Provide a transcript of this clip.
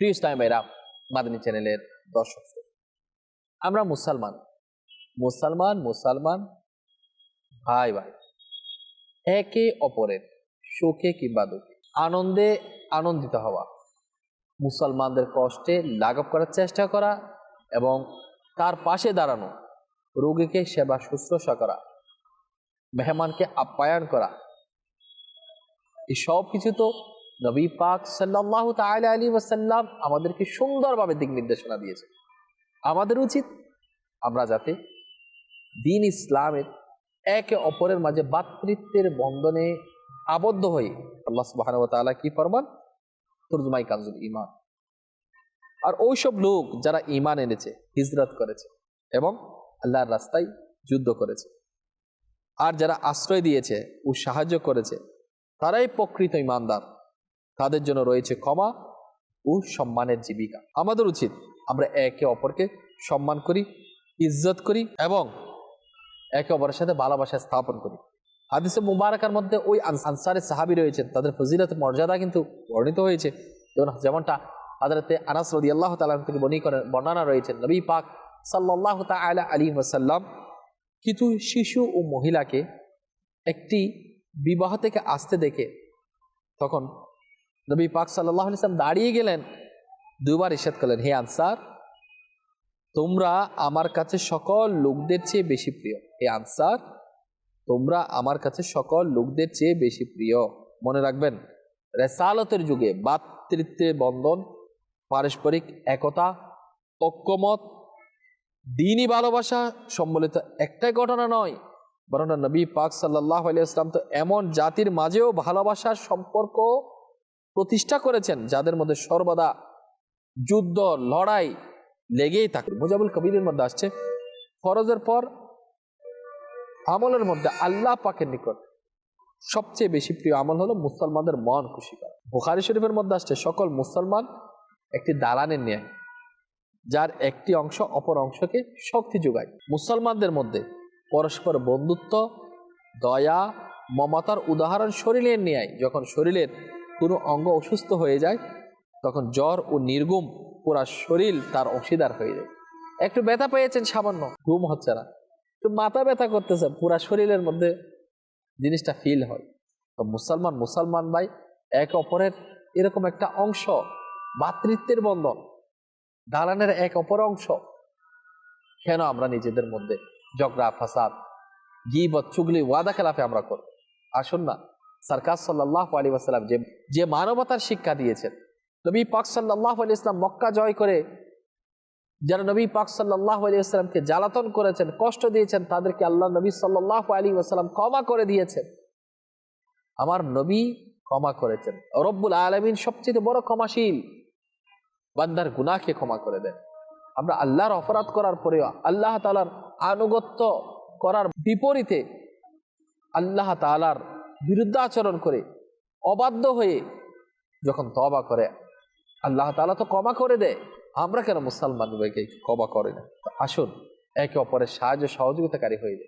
প্রিয় ইসলাম ভাইরা, মাদানী চ্যানেলের দর্শক আমরা মুসলমান। মুসলমান মুসলমান, ভাই ভাই, একে অপরের সুখে কিংবা দুঃখে, আনন্দে আনন্দিত হওয়া, মুসলমানদের কষ্টে লাঘব করার চেষ্টা করা এবং তার পাশে দাঁড়ানো, রোগীকে সেবা শুশ্রূষা করা, মেহমানকে আপ্যায়ন করা, এই সব কিছু তো নবী পাক সাল্লাহ তাআলা আলী ওয়াসাল্লাম আমাদেরকে সুন্দরভাবে দিক নির্দেশনা দিয়েছে আমাদের উচিত আমরা যাতে দিন ইসলামের একে অপরের মাঝে বাতৃত্বের বন্ধনে আবদ্ধ হয়ে আল্লাহ সুবাহ তাআলা কি ফরমান? তুরজমাই কাজুল ইমান আর ওইসব লোক যারা ইমান এনেছে, হিজরত করেছে এবং আল্লাহর রাস্তায় যুদ্ধ করেছে, আর যারা আশ্রয় দিয়েছে ও সাহায্য করেছে, তারাই প্রকৃত ইমানদার তাদের জন্য রয়েছে ক্ষমা ও সম্মানের জীবিকা। আমাদের উচিত আমরা একে অপরকে সম্মান করি, ইজ্জত করি এবং একে অপরের সাথে ভালোবাসা স্থাপন করি। হাদিসে মুবারকার মধ্যে ওই আনসারের সাহাবি রয়েছেন, তাদের ফজিলত, মর্যাদা কিন্তু বর্ণিত হয়েছে। যেমন যেমনটা হাজরতে আনাস রদি আল্লাহ তালাম থেকে বনি করেন, বর্ণনা রয়েছেন নবী পাক সাল্লাহ তালা আলী ওসাল্লাম কিছু শিশু ও মহিলাকে একটি বিবাহ থেকে আসতে দেখে তখন নবী পাক সাল্লাহ ইসলাম দাঁড়িয়ে গেলেন। দুবার ইশাদ করলেন, হে আনসার, তোমরা আমার কাছে সকল লোকদের চেয়ে বেশি প্রিয়। হে আনসার, তোমরা আমার কাছে সকল লোকদের চেয়ে বেশি প্রিয়। মনে রাখবেন, রেসালতের যুগে বাতৃত্বের বন্ধন, পারস্পরিক একতা ঐক্যমত দিনই ভালোবাসা সম্বলিত একটাই ঘটনা নয়, বরং নবী পাক সাল্লাহ আলিয়াল্লাম তো এমন জাতির মাঝেও ভালোবাসার সম্পর্ক প্রতিষ্ঠা করেছেন, যাদের মধ্যে সর্বদা যুদ্ধ, লড়াই লেগেই থাকে। মুজাবুল কবিরের মধ্যে আসছে। ফরজের পর, আমলের মধ্যে আল্লাহ পাকের নিকট সবচেয়ে বেশি প্রিয় আমল হলো মুসলমানদের মন খুশি করা। বুখারি শরীফের মধ্যে আসছে, সকল মুসলমান একটি দালানের ন্যায় যার একটি অংশ অপর অংশকে শক্তি যোগায়। মুসলমানদের মধ্যে পরস্পর বন্ধুত্ব, দয়া, মমতার উদাহরণ শরীরের ন্যায় যখন শরীরের কোনো অঙ্গ অসুস্থ হয়ে যায়, তখন জ্বর ও নির্গুম পুরা শরীর তার অংশীদার হয়ে যায়। একটু ব্যথা পেয়েছেন সামান্য, ঘুম হচ্ছে না। একটু মাথা ব্যথা করতেছে, পুরা শরীরের মধ্যে জিনিসটা ফিল হয়। তো মুসলমান মুসলমান ভাই, এক অপরের এরকম একটা অংশ ভাতৃত্বের বন্ধন, দালানের এক অপর অংশ, কেন আমরা নিজেদের মধ্যে ঝগড়া, ফাসাদ, গিবত, চুগলি, ওয়াদা খেলাফে আমরা করব আসুন না সরকার সাল্লাহ আলী ওয়াসাল্লাম, যে যে মানবতার শিক্ষা দিয়েছেন। নবী পাক সাল্লাহ আলী ইসলাম মক্কা জয় করে যারা নবী পাক সাল্লাহ আলী আসসালামকে জ্বালাতন করেছেন, কষ্ট দিয়েছেন, তাদেরকে আল্লাহ নবী সাল্লাহ আলী ওয়াসাল্লাম ক্ষমা করে দিয়েছেন। আমার নবী ক্ষমা করেছেন। রব্বুল আলমিন সবচেয়ে বড় ক্ষমাশীল। বান্দার গুনাহকে ক্ষমা করে দেন। আমরা আল্লাহর অপরাধ করার পরেও আল্লাহ তালার আনুগত্য করার বিপরীতে আল্লাহ তালার বিরুদ্ধাচরণ করে, অবাধ্য হয়ে যখন তবা করে, আল্লাহ তালা তো ক্ষমা করে দেয়। আমরা কেন মুসলমান ভাইকে করে না? আসুন, একে অপরের সাহায্য সহযোগিতাকারী হয়ে যায়